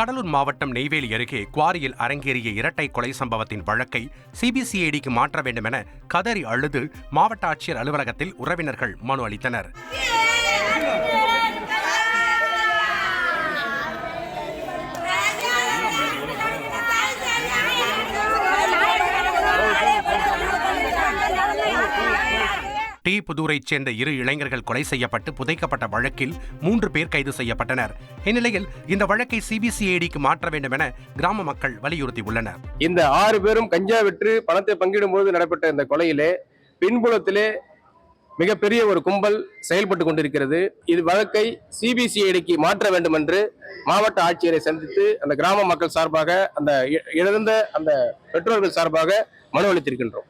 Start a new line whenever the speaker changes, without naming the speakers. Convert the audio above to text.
கடலூர் மாவட்டம் நெய்வேலி அருகே குவாரியில் அரங்கேறிய இரட்டை கொலை சம்பவத்தின் வழக்கை சிபிசிஐடிக்கு மாற்ற வேண்டும் என கதறி அழுது மாவட்ட ஆட்சியர் அலுவலகத்தில் உறவினர்கள் மனு அளித்தனர். டி புதூரைச் சேர்ந்த இரு இளைஞர்கள் கொலை செய்யப்பட்டு புதைக்கப்பட்ட வழக்கில் மூன்று பேர் கைது செய்யப்பட்டனர். இந்நிலையில் இந்த வழக்கை சிபிசிஐடிக்கு மாற்ற வேண்டும் என கிராம மக்கள் வலியுறுத்தியுள்ளனர்.
இந்த ஆறு பேரும் கஞ்சா விற்று பணத்தை பங்கிடும்போது நடைபெற்ற இந்த கொலையிலே பின்புலத்திலே மிகப்பெரிய ஒரு கும்பல் செயல்பட்டு கொண்டிருக்கிறது. இது வழக்கை சிபிசிஐடிக்கு மாற்ற வேண்டும் என்று மாவட்ட ஆட்சியரை சந்தித்து அந்த கிராம மக்கள் சார்பாக அந்த இ- இழந்த அந்த பெற்றோர்கள் சார்பாக மனு அளித்திருக்கின்றோம்.